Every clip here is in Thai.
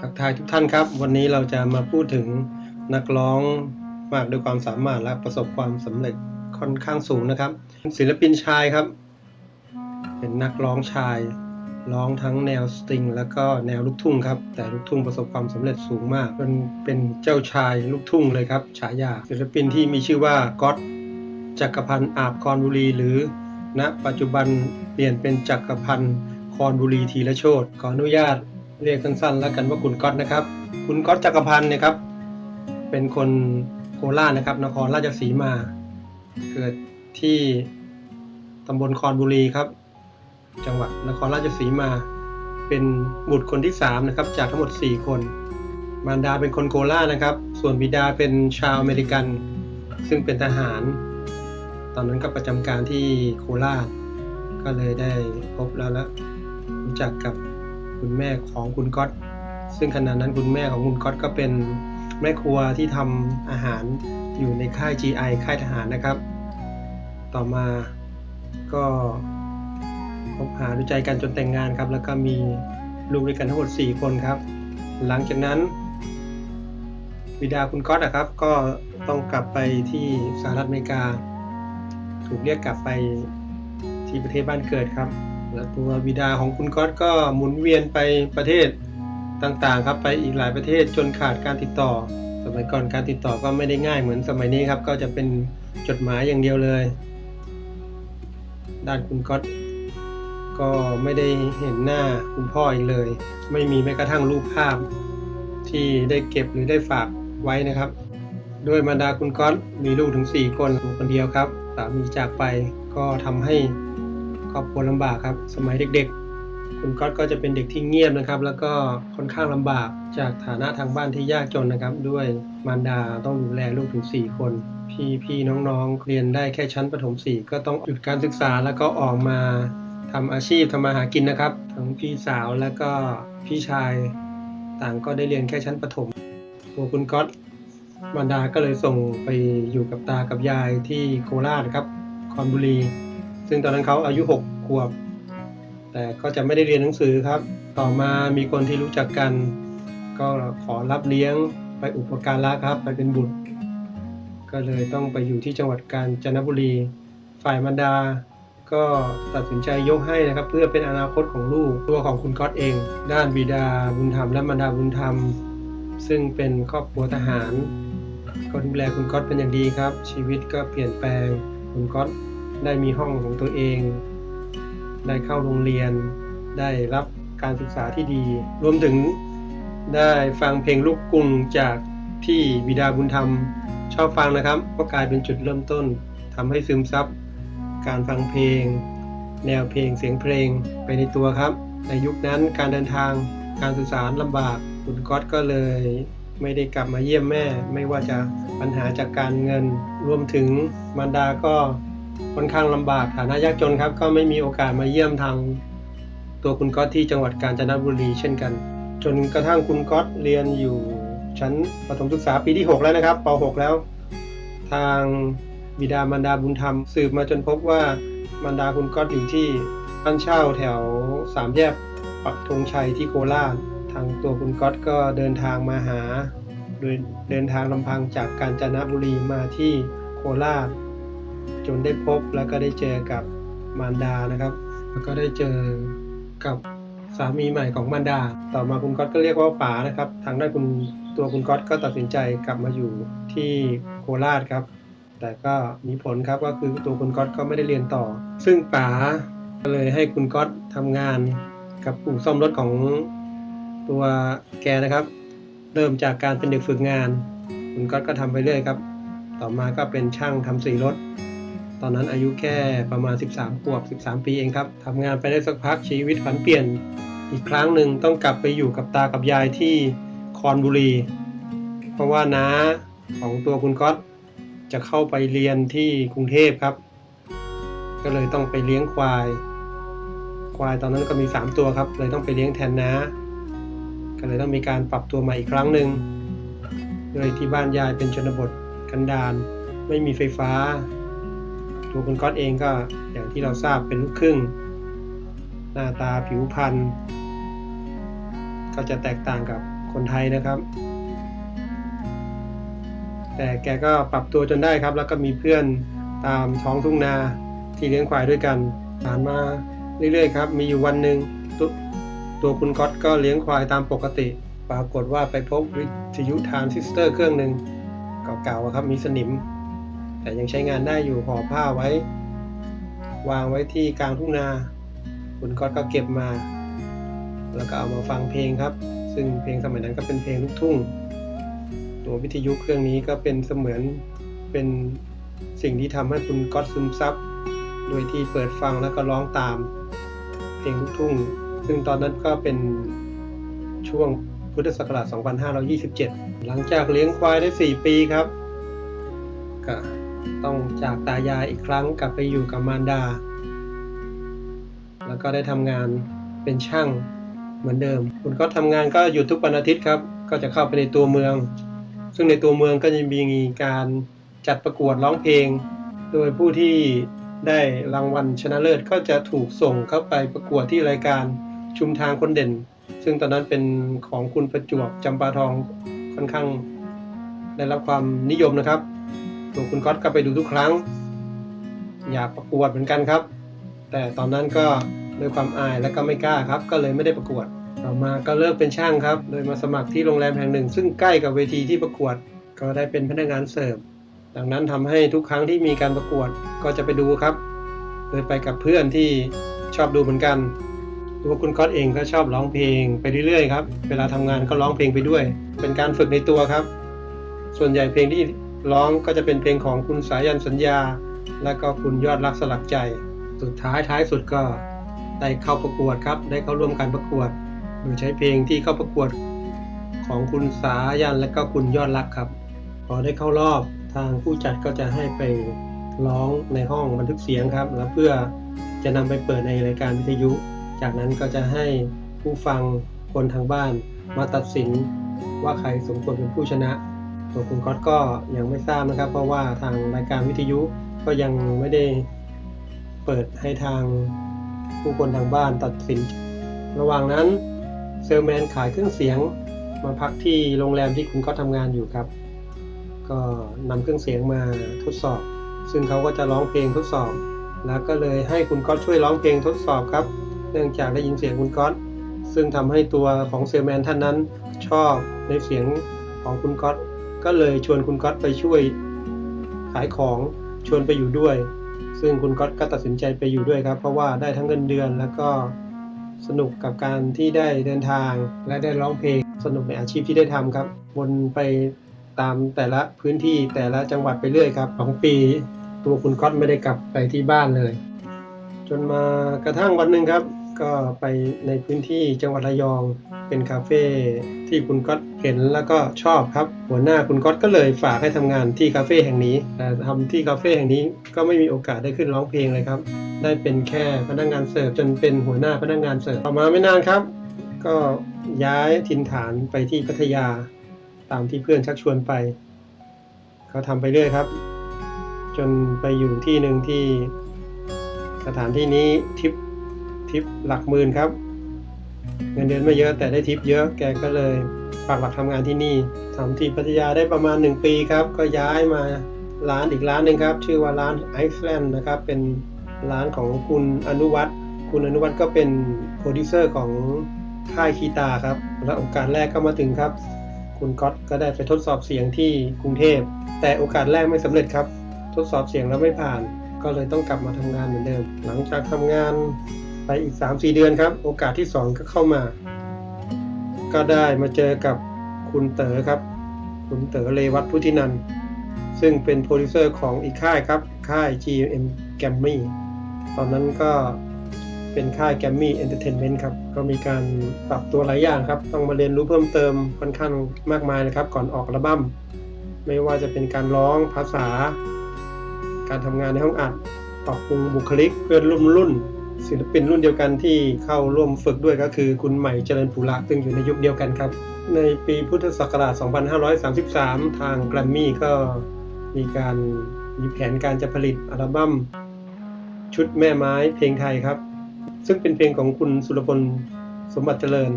ทักทายทุกท่านครับ วันนี้เราจะมาพูดถึงนักร้องมากด้วยความสามารถและประสบความสำเร็จค่อนข้างสูงนะครับ ศิลปินชายครับ เป็นนักร้องชาย ร้องทั้งแนวสตริง แล้วก็แนวลูกทุ่งครับ แต่ลูกทุ่งประสบความสำเร็จสูงมากเป็นเป็นเจ้าชายลูกทุ่งเลยครับ ฉายาศิลปินที่มีชื่อว่าก๊อตจักรพันธ์อาบคอนบุรี หรือณปัจจุบันเปลี่ยนเป็นจักรพันธ์คอนบุรีทีละโชตขออนุญาต เรียกสั้นๆ แล้วกันว่าคุณก๊อตนะครับ คุณก๊อตจักรพันธ์เนะครับ เป็นคนโคราชนะครับ นครราชสีมา เกิดที่ตำบลคอนบุรีครับ จังหวัดนครราชสีมา เป็นบุตรคนที่3นะครับ จากทั้งหมด 4 คน มารดาเป็นคนโคราชนะครับ ส่วนบิดาเป็นชาวอเมริกัน ซึ่งเป็นทหาร ตอนนั้นก็ประจำการที่โคราช ก็เลยได้พบแล้วและรู้จักกับ คุณแม่ของคุณก๊อตซึ่งขณะนั้นคุณแม่ของคุณก๊อตก็เป็นแม่ครัวที่ทำอาหารอยู่ในค่าย GI ค่ายทหารนะครับ ต่อมาก็คบหาดูใจกันจนแต่งงานครับ แล้วก็มีลูกด้วยกันทั้งหมด 4 คนครับ หลังจากนั้นบิดาคุณก๊อตนะครับ ก็ต้องกลับไปที่สหรัฐอเมริกา ถูกเรียกกลับไปที่ประเทศบ้านเกิดครับ แล้วตัวบิดาของคุณก๊อตก็หมุนเวียนไปประเทศต่างๆครับไปอีกหลายประเทศจนขาดการติดต่อ สมัยก่อนการติดต่อก็ไม่ได้ง่ายเหมือนสมัยนี้ครับ ก็จะเป็นจดหมายอย่างเดียวเลย ด้านคุณก๊อตก็ไม่ได้เห็นหน้าคุณพ่ออีกเลย ไม่มีแม้กระทั่งรูปภาพ ที่ได้เก็บหรือได้ฝากไว้นะครับ ด้วยมารดาคุณก๊อตมีลูกถึง 4 คนคนเดียวครับสามีจากไปก็ทำให้ รอบครัวลำบากครับ สมัยเด็กๆ คุณก๊อตก็จะเป็นเด็กที่เงียบนะครับ แล้วก็ค่อนข้างลำบากจากฐานะทางบ้านที่ยากจนนะครับ ด้วยมารดาต้องดูแลลูกถึง 4 คนพี่พี่น้องๆ เรียนได้แค่ชั้นประถม4ก็ต้องหยุดการศึกษาแล้วก็ออกมาทำอาชีพทำมาหากินนะครับ ทั้งพี่สาวแล้วก็พี่ชายต่างก็ได้เรียนแค่ชั้นประถมตัวคุณก๊อตมารดาก็เลยส่งไปอยู่กับตากับยายที่โคราชครับคอนบุรี ซึ่งตอนนั้นเขาอายุ 6 ขวบ แต่ก็จะไม่ได้เรียนหนังสือครับ ต่อมามีคนที่รู้จักกัน ก็ขอรับเลี้ยงไปอุปการะครับไปเป็นบุตร ก็เลยต้องไปอยู่ที่จังหวัดกาญจนบุรี ฝ่ายมารดา ก็ตัดสินใจยกให้นะครับ เพื่อเป็นอนาคตของลูกตัวของคุณก๊อตเอง ด้านบิดาบุญธรรมและมารดาบุญธรรม ซึ่งเป็นครอบครัวทหาร ก็ดูแลคุณก๊อตเป็นอย่างดีครับ ชีวิตก็เปลี่ยนแปลงคุณก๊อตได้มีห้องของตัวเอง ได้เข้าโรงเรียน ได้รับการศึกษาที่ดี รวมถึงได้ฟังเพลงลูกกรุงจากที่บิดาบุญธรรมชอบฟังนะครับ ก็กลายเป็นจุดเริ่มต้นทำให้ซึมซับการฟังเพลง แนวเพลงเสียงเพลงไปในตัวครับ ในยุคนั้นการเดินทางการสื่อสารลำบากคุณก๊อตก็เลยไม่ได้กลับมาเยี่ยมแม่ ไม่ว่าจะปัญหาจากการเงิน รวมถึงมารดาก็ ค่อนข้างลำบากฐานะยากจนครับ ก็ไม่มีโอกาสมาเยี่ยมทางตัวคุณก๊อตที่จังหวัดกาญจนบุรีเช่นกัน จนกระทั่งคุณก๊อตเรียนอยู่ชั้นประถมศึกษาปีที่ 6 แล้วนะครับป .6 แล้ว ทางบิดามารดาบุญธรรม สืบมาจนพบว่ามารดาคุณก๊อตอยู่ที่บ้านเช่าแถวสามแยกปักธงชัยที่โคราชทางตัวคุณก๊อตก็เดินทางมาหา โดยเดินทางลำพังจากกาญจนบุรีมาที่โคราช จนได้พบแล้วก็ได้เจอกับมารดานะครับ แล้วก็ได้เจอกับสามีใหม่ของมารดา ต่อมาคุณก๊อตก็เรียกว่าป๋านะครับ ทางด้านคุณตัวคุณก๊อตก็ตัดสินใจกลับมาอยู่ที่โคราชครับ แต่ก็มีผลครับก็คือตัวคุณก๊อตก็ไม่ได้เรียนต่อ ซึ่งป๋าก็เลยให้คุณก๊อตทำงานกับอู่ซ่อมรถของตัวแกนะครับ เริ่มจากการเป็นเด็กฝึกงาน คุณก๊อตก็ทำไปเรื่อยครับ ต่อมาก็เป็นช่างทำสีรถ ตอนนั้นอายุแค่ประมาณ 13ขวบ 13 ปีเองครับทำงานไปได้สักพักชีวิตผันเปลี่ยน อีกครั้งหนึ่งต้องกลับไปอยู่กับตากับยายที่คอนบุรี เพราะว่าน้าของตัวคุณก๊อตจะเข้าไปเรียนที่กรุงเทพครับ ก็เลยต้องไปเลี้ยงควาย ควายตอนนั้นก็มี 3 ตัวครับ เลยต้องไปเลี้ยงแทนน้า ก็เลยต้องมีการปรับตัวใหม่อีกครั้งหนึ่งโดยที่บ้านยายเป็นชนบทกันดารไม่มีไฟฟ้า ตัวคุณก๊อตเองก็อย่างที่เราทราบเป็นลูกครึ่ง หน้าตาผิวพรรณก็จะแตกต่างกับคนไทยนะครับ แต่แกก็ปรับตัวจนได้ครับ แล้วก็มีเพื่อนตามท้องทุ่งนาที่เลี้ยงควายด้วยกันผ่านมาเรื่อยๆครับมีอยู่วันหนึ่งตตัวคุณก๊อตก็เลี้ยงควายตามปกติ ปรากฏว่าไปพบวิทยุทานซิสเตอร์เครื่องหนึ่งเก่าๆครับมีสนิม แต่ยังใช้งานได้อยู่ห่อผ้าไว้ วางไว้ที่กลางทุ่งนา คุณก๊อตก็เก็บมา แล้วก็เอามาฟังเพลงครับ ซึ่งเพลงสมัยนั้นก็เป็นเพลงลูกทุ่ง ตัววิทยุเครื่องนี้ก็เป็นเสมือนเป็นสิ่งที่ทำให้คุณก๊อตซึมซับโดยที่เปิดฟังแล้วก็ร้องตาม เพลงลูกทุ่ง ซึ่งตอนนั้นก็เป็นช่วงพุทธศักราช 2527 หลังจากเลี้ยงควายได้ 4 ปีครับก็ ต้องจากตายายอีกครั้งกลับไปอยู่กับมารดา แล้วก็ได้ทำงานเป็นช่างเหมือนเดิม คุณก็ทำงานก็อยู่ทุกวันอาทิตย์ครับ ก็จะเข้าไปในตัวเมือง ซึ่งในตัวเมืองก็จะมีการจัดประกวดร้องเพลง โดยผู้ที่ได้รางวัลชนะเลิศก็จะถูกส่งเข้าไปประกวดที่รายการชุมทางคนเด่น ซึ่งตอนนั้นเป็นของคุณประจวบจำปาทองค่อนข้างได้รับความนิยมนะครับ ตัวคุณก๊อตก็ไปดูทุกครั้ง อยากประกวดเหมือนกันครับ แต่ตอนนั้นก็ด้วยความอายและก็ไม่กล้าครับ ก็เลยไม่ได้ประกวด ต่อมาก็เลิกเป็นช่างครับโดยมาสมัครที่โรงแรมแห่งหนึ่ง ซึ่งใกล้กับเวทีที่ประกวด ก็ได้เป็นพนักงานเสิร์ฟดังนั้นทำให้ทุกครั้งที่มีการประกวดก็จะไปดูครับ โดยไปกับเพื่อนที่ชอบดูเหมือนกันตัวคุณก๊อตเองก็ชอบร้องเพลงไปเรื่อยๆครับ เวลาทำงานก็ร้องเพลงไปด้วย เป็นการฝึกในตัวครับ ส่วนใหญ่เพลงที่ ร้องก็จะเป็นเพลงของคุณสายันสัญญา และก็คุณยอดรักสลักใจ สุดท้ายท้ายสุดก็ได้เข้าประกวดครับ ได้เข้าร่วมการประกวด โดยใช้เพลงที่เข้าประกวดของคุณสายันและก็คุณยอดรักครับ พอได้เข้ารอบทางผู้จัดก็จะให้ไปร้องในห้องบันทึกเสียงครับ แล้วเพื่อจะนำไปเปิดในรายการวิทยุ จากนั้นก็จะให้ผู้ฟังคนทางบ้านมาตัดสินว่าใครสมควรเป็นผู้ชนะัวคุณก๊อตก็ยังไม่ทราบนะครับ เพราะว่าทางรายการวิทยุก็ยังไม่ได้เปิดให้ทางผู้คนทางบ้านตัดสิน ระหว่างนั้นเซลแมนขายเครื่องเสียงมาพักที่โรงแรมที่คุณก๊อตทำงานอยู่ครับ ก็นำเครื่องเสียงมาทดสอบ ซึ่งเขาก็จะร้องเพลงทดสอบ แล้วก็เลยให้คุณก๊อตช่วยร้องเพลงทดสอบครับ เนื่องจากได้ยินเสียงคุณก๊อตซึ่งทำให้ตัวของเซลแมนท่านนั้นชอบในเสียงของคุณก๊อต ก็เลยชวนคุณก๊อตไปช่วยขายของชวนไปอยู่ด้วย ซึ่งคุณก๊อตก็ตัดสินใจไปอยู่ด้วยครับ เพราะว่าได้ทั้งเงินเดือนแล้วก็สนุกกับการที่ได้เดินทางและได้ร้องเพลงสนุกในอาชีพที่ได้ทำครับวนไปตามแต่ละพื้นที่แต่ละจังหวัดไปเรื่อยครับสองปี ตัวคุณก๊อตไม่ได้กลับไปที่บ้านเลย จนมากระทั่งวันหนึ่งครับ ก็ไปในพื้นที่จังหวัดระยอง เป็นคาเฟ่ที่คุณก๊อต เห็นแล้วก็ชอบครับ หัวหน้าคุณก๊อตก็เลยฝากให้ทำงานที่คาเฟ่แห่งนี้แต่ทำที่คาเฟ่แห่งนี้ก็ไม่มีโอกาสได้ขึ้นร้องเพลงเลยครับ ได้เป็นแค่พนักงานเสิร์ฟจนเป็นหัวหน้าพนักงานเสิร์ฟต่อมาไม่นานครับ ก็ย้ายถิ่นฐานไปที่พัทยา ตามที่เพื่อนชักชวนไป เขาทำไปเรื่อยครับ จนไปอยู่ที่หนึ่งที่สถานที่นี้ทิปทิปหลักหมื่นครับ เงินเดือนไม่เยอะแต่ได้ทิปเยอะแกก็เลย ปักหลักทำงานที่นี่ทำที่พัทยาได้ประมาณ 1 ปีครับ ก็ย้ายมาร้านอีกร้านหนึ่งครับ ชื่อว่าร้านไอซ์แลนด์นะครับ เป็นร้านของคุณอนุวัฒน์คุณอนุวัฒน์ก็เป็นโปรดิวเซอร์ของค่ายคีตาครับ และโอกาสแรกก็มาถึงครับ คุณก๊อตก็ได้ไปทดสอบเสียงที่กรุงเทพ แต่โอกาสแรกไม่สำเร็จครับ ทดสอบเสียงแล้วไม่ผ่าน ก็เลยต้องกลับมาทำงานเหมือนเดิม หลังจากทำงานไปอีก 3-4 เดือนครับ โอกาสที่ 2 ก็เข้ามา ก็ได้มาเจอกับคุณเต๋อครับ คุณเต๋อเลวัตพุทธินันท์ซึ่งเป็นโปรดิวเซอร์ของอีกค่ายครับ ค่าย GM g a m m y ตอนนั้นก็เป็นค่าย g a m m y Entertainment ครับ ก็มีการปรับตัวหลายอย่างครับ ต้องมาเรียนรู้เพิ่มเติมค่อนข้างมากมายนะครับ ก่อนออกอัลบั้ม ไม่ว่าจะเป็นการร้องภาษา การทำงานในห้องอัดปรับปรุงบุคลิกเพื่อนรุ่นรุ่น ศิลปินรุ่นเดียวกันที่เข้าร่วมฝึกด้วยก็คือคุณใหม่เจริญปุระซึ่งอยู่ในยุคเดียวกันครับ ในปีพุทธศักราช 2533 ทางแกรมมี่ก็มีการมีแผนการจะผลิตอัลบั้มชุดแม่ไม้เพลงไทยครับ ซึ่งเป็นเพลงของคุณสุรพลสมบัติเจริญ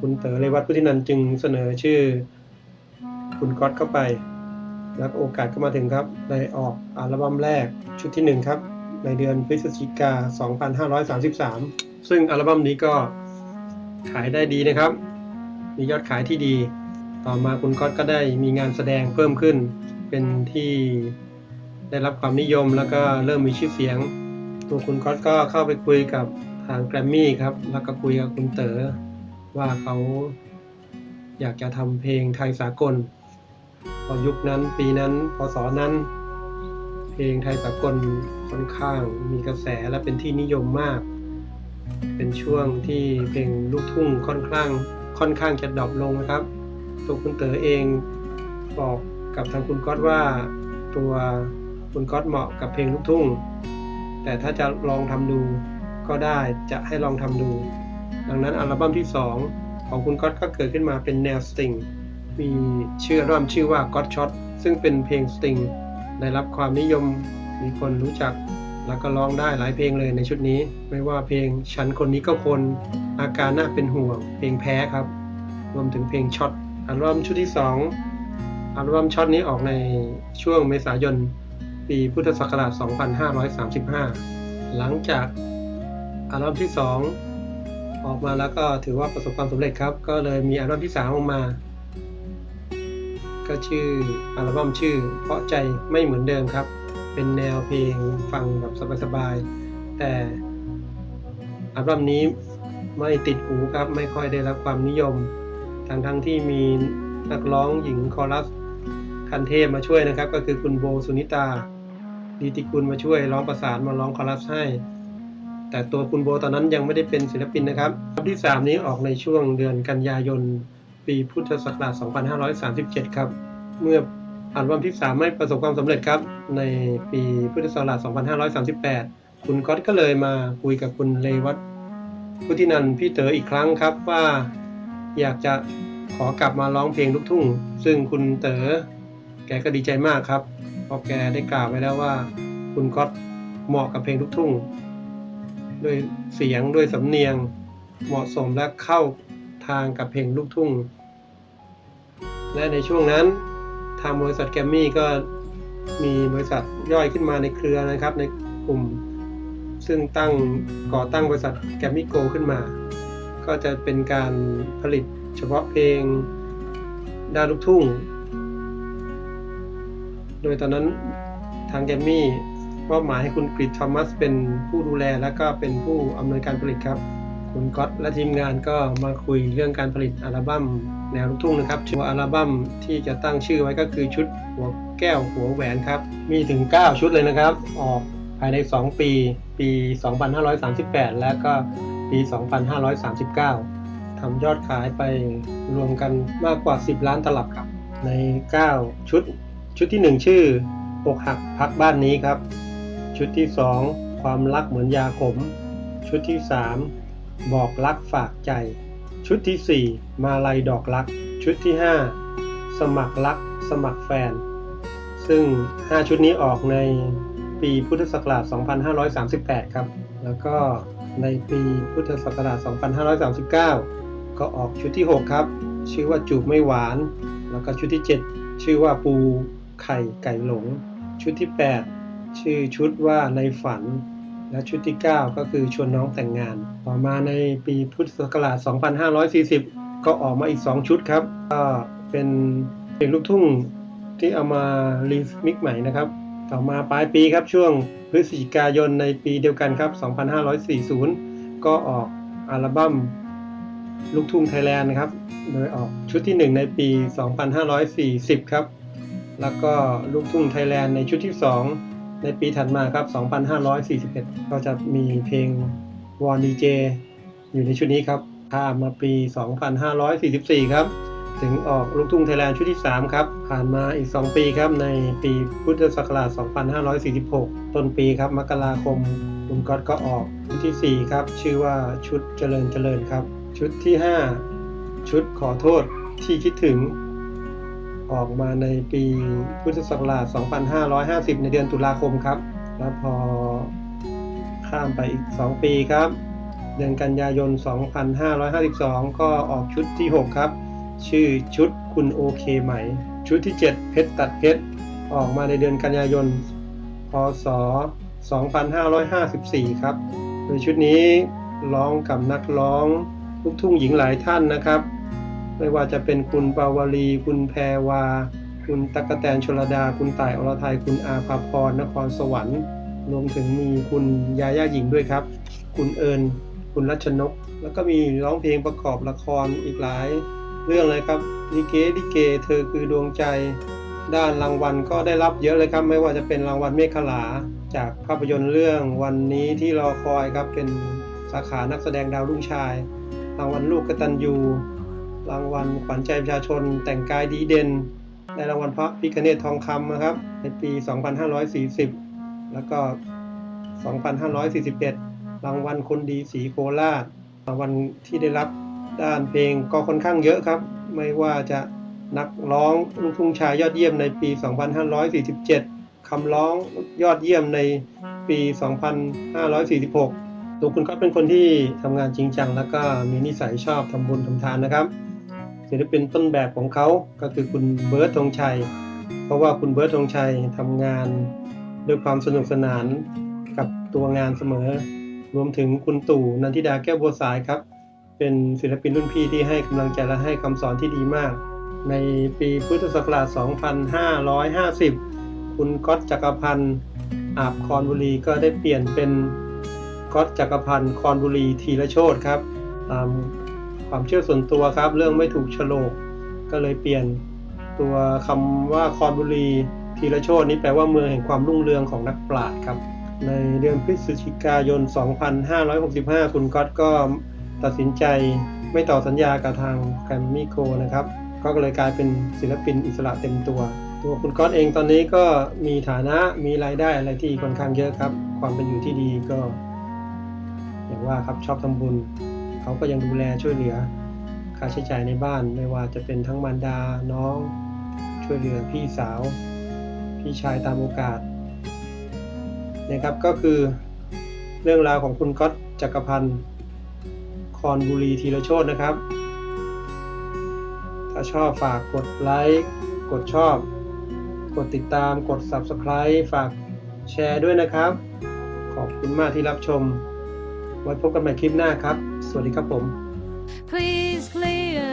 คุณเต๋อเรวัตพุทธินันจึงเสนอชื่อ คุณก๊อตเข้าไป แล้วโอกาสก็มาถึงครับได้ออกอัลบั้มแรกชุดที่หนึ่งครับ ในเดือนพฤศจิกา 2533 ซึ่งอัลบั้มนี้ก็ขายได้ดีนะครับ มียอดขายที่ดี ต่อมาคุณก๊อตก็ได้มีงานแสดงเพิ่มขึ้น เป็นที่ได้รับความนิยมแล้วก็เริ่มมีชื่อเสียง ตัวคุณก๊อตก็เข้าไปคุยกับทางแกรมมี่ครับ แล้วก็คุยกับคุณเต๋อว่าเขาอยากจะทำเพลงไทยสากลพอยุคนั้นปีนั้นพศนั้น เพลงไทยสากลค่อนข้างมีกระแสและเป็นที่นิยมมาก เป็นช่วงที่เพลงลูกทุ่งค่อนข้างค่อนข้างจะดรอปลงนะครับ ตัวคุณเต๋อเองบอกกับทางคุณก๊อตว่า ตัวคุณก๊อตเหมาะกับเพลงลูกทุ่ง แต่ถ้าจะลองทำดูก็ได้จะให้ลองทำดู ดังนั้นอัลบั้มที่ 2 ของคุณก๊อตก็เกิดขึ้นมาเป็นแนวสตริงมีชื่ออัลบั้มชื่อว่า God Shot ซึ่งเป็นเพลงสตริง ได้รับความนิยมมีคนรู้จัก แล้วก็ร้องได้หลายเพลงเลยในชุดนี้ ไม่ว่าเพลงฉันคนนี้ก็คนอาการน่าเป็นห่วง เพลงแพ้ครับ รวมถึงเพลงช็อตอัลบั้มชุดที่ 2อัลบั้มช็อตนี้ออกในช่วงเมษายนปีพุทธศักราช 2535 หลังจากอัลบั้มที่ 2 ออกมาแล้วก็ถือว่าประสบความสำเร็จครับ ก็เลยมีอัลบั้มที่ 3 ออกมา ก็ชื่ออัลบั้มชื่อ เพราะใจไม่เหมือนเดิมครับ เป็นแนวเพลงฟังแบบสบายๆ แต่อัลบั้มนี้ไม่ติดหูครับ ไม่ค่อยได้รับความนิยม ทั้งทั้งๆที่มีนักร้องหญิงคอรัสคันเทพมาช่วยนะครับ ก็คือคุณโบสุนิตาดีติกุลมาช่วยร้องประสานมาร้องคอรัสให้ แต่ตัวคุณโบตอนนั้นยังไม่ได้เป็นศิลปินนะครับอัลบั้มที่ 3 นี้ออกในช่วงเดือนกันยายน ปีพุทธศักราช 2537 ครับ เมื่ออัลบั้มที่3ไม่ประสบความสำเร็จครับ ในปีพุทธศักราช 2538 คุณก๊อตก็เลยมาคุยกับคุณเลวัตพุทธินันพี่เต๋ออีกครั้งครับว่าอยากจะขอกลับมาร้องเพลงลูกทุ่ง ซึ่งคุณเต๋อแกก็ดีใจมากครับ เพราะแกได้กล่าวไว้แล้วว่า คุณก๊อตเหมาะกับเพลงลูกทุ่ง ด้วยเสียงด้วยสำเนียงเหมาะสมและเข้า ทางกับเพลงลูกทุ่ง และในช่วงนั้นทางบริษัทแกรมมี่ก็มีบริษัทย่อยขึ้นมาในเครือนะครับ ในกลุ่มซึ่งตั้งก่อตั้งบริษัทแกรมมี่โกขึ้นมา ก็จะเป็นการผลิตเฉพาะเพลงดาลูกทุ่ง โดยตอนนั้นทางแกรมมี่มอบหมายให้คุณกริชทอมัสเป็นผู้ดูแลและก็เป็นผู้อำนวยการผลิตครับ คุณก๊อตและทีมงานก็มาคุยเรื่องการผลิตอัลบั้มแนวลูกทุ่งนะครับชื่ออัลบั้มที่จะตั้งชื่อไว้ก็คือชุดหัวแก้วหัวแหวนครับ มีถึง 9 ชุดเลยนะครับ ออกภายใน 2 ปี ปี 2538 และก็ปี 2539 ทำยอดขายไปรวมกันมากกว่า 10 ล้านตลับครับ ใน 9 ชุด ชุดที่ 1 ชื่ออกหักพักบ้านนี้ครับ ชุดที่ 2 ความรักเหมือนยาขม ชุดที่ 3 บอกรักฝากใจ ชุดที่ 4 มาลัยดอกรัก ชุดที่ 5 สมัครรัก สมัครแฟน ซึ่ง 5 ชุดนี้ออกในปีพุทธศักราช 2538 ครับ แล้วก็ในปีพุทธศักราช 2539 ก็ออกชุดที่ 6 ครับ ชื่อว่าจูบไม่หวาน แล้วก็ชุดที่ 7 ชื่อว่าปูไข่ไก่หลง ชุดที่ 8 ชื่อชุดว่าในฝัน และชุดที่ 9 ก็คือชวนน้องแต่งงาน ต่อมาในปีพุทธศักราช 2540 ก็ออกมาอีก 2 ชุดครับ ก็เป็นเพลงลูกทุ่งที่เอามารีมิกใหม่นะครับ ต่อมาปลายปีครับช่วงพฤศจิกายนในปีเดียวกันครับ 2540 ก็ออกอัลบั้มลูกทุ่งไทยแลนด์นะครับ โดยออกชุดที่ 1 ในปี 2540 ครับ แล้วก็ลูกทุ่งไทยแลนด์ในชุดที่ 2 ในปีถัดมาครับ 2541 ก็จะมีเพลงวอนดีเจอยู่ในชุดนี้ครับข้ามมาปี 2544 ครับ ถึงออกลูกทุ่งไทยแลนด์ชุดที่ 3 ครับ ผ่านมาอีก 2 ปีครับ ในปีพุทธศักราช 2546 ต้นปีครับ มกราคมคุณก๊อตก็ออกชุดทีสี่4 ครับ ชื่อว่าชุดเจริญเจริญครับ ชุดที่ 5 ชุดขอโทษที่คิดถึง ออกมาในปีพุทธศักราช 2550 ในเดือนตุลาคมครับ แล้วพอข้ามไปอีก 2 ปีครับ เดือนกันยายน 2552 ก็ออกชุดที่ 6 ครับ ชื่อชุดคุณโอเคไหม ชุดที่ 7 เพชรตัดเพชร ออกมาในเดือนกันยายน พศ 2554 ครับ โดยชุดนี้ร้องกับนักร้องลูกทุ่งหญิงหลายท่านนะครับ ไม่ว่าจะเป็นคุณปาวลี คุณแพรวา คุณตั๊กแตนชลดา คุณต่ายอรไทยคุณอาภาพร นครสวรรค์ รวมถึงมีคุณยาย่าหญิงด้วยครับ คุณเอิญ คุณรัชนก แล้วก็มีร้องเพลงประกอบละครอีกหลาย เรื่องเลยครับลิเกลิเก เธอคือดวงใจ ด้านรางวัลก็ได้รับเยอะเลยครับ ไม่ว่าจะเป็นรางวัลเมฆขลา จากภาพยนตร์เรื่องวันนี้ที่รอคอยครับ เป็นสาขานักแสดงดาวรุ่งชาย รางวัลลูกกตัญญู รางวัลขวัญใจประชาชน แต่งกายดีเด่นได้รางวัลพระพิคเนตทองคำนะครับ ในปี 2540 แล้วก็ 2541 รางวัลคนดีสีโคราช รางวัลที่ได้รับด้านเพลงก็ค่อนข้างเยอะครับ ไม่ว่าจะนักร้องลูกทุ่งชายยอดเยี่ยมในปี 2547 คำร้องยอดเยี่ยมในปี 2546ตัวคุณก็เป็นคนที่ทำงานจริงจัง แล้วก็มีนิสัยชอบทำบุญทำทานนะครับ ศิลปินต้นแบบของเขาก็คือคุณเบิร์ตธงชัย เพราะว่าคุณเบิร์ตธงชัยทำงานด้วยความสนุกสนานกับตัวงานเสมอ รวมถึงคุณตู่นันทิดาแก้วบัวสายครับ เป็นศิลปินรุ่นพี่ที่ให้กำลังใจและให้คำสอนที่ดีมาก ในปีพุทธศักราช 2550 คุณก๊อตจักรพันธ์อาบคอนบุรีก็ได้เปลี่ยนเป็นก๊อตจักรพันธ์คอนบุรีธีรโชตครับตาม ความเชื่อส่วนตัวครับ เรื่องไม่ถูกโฉลกก็เลยเปลี่ยนตัวคำว่าคอนบุรีธีรโชตนี้แปลว่าเมืองแห่งความรุ่งเรืองของนักปราชญ์ครับ ในเดือนพฤศจิกายน 2565 คุณก๊อตก็ตัดสินใจไม่ต่อสัญญากับทางแกรมมี่โกนะครับ ก็เลยกลายเป็นศิลปินอิสระเต็มตัว ตัวคุณก๊อตเองตอนนี้ก็มีฐานะมีรายได้อะไรที่ค่อนข้างเยอะครับ ความเป็นอยู่ที่ดีก็ อย่างว่าครับชอบทำบุญ เขาก็ยังดูแลช่วยเหลือ ค่าใช้จ่ายในบ้านไม่ว่าจะเป็นทั้งมารดาน้อง ช่วยเหลือพี่สาว พี่ชายตามโอกาสนะครับก็คือเรื่องราวของคุณก๊อตจักรพันธ์คอนบุรีธีรโชตนะครับ ถ้าชอบฝากกดไลค์กดชอบ กดติดตามกด Subscribe ฝากแชร์ด้วยนะครับ ขอบคุณมากที่รับชม ไว้พบกันใหม่คลิปหน้าครับ สวัสดีครับผม Please clear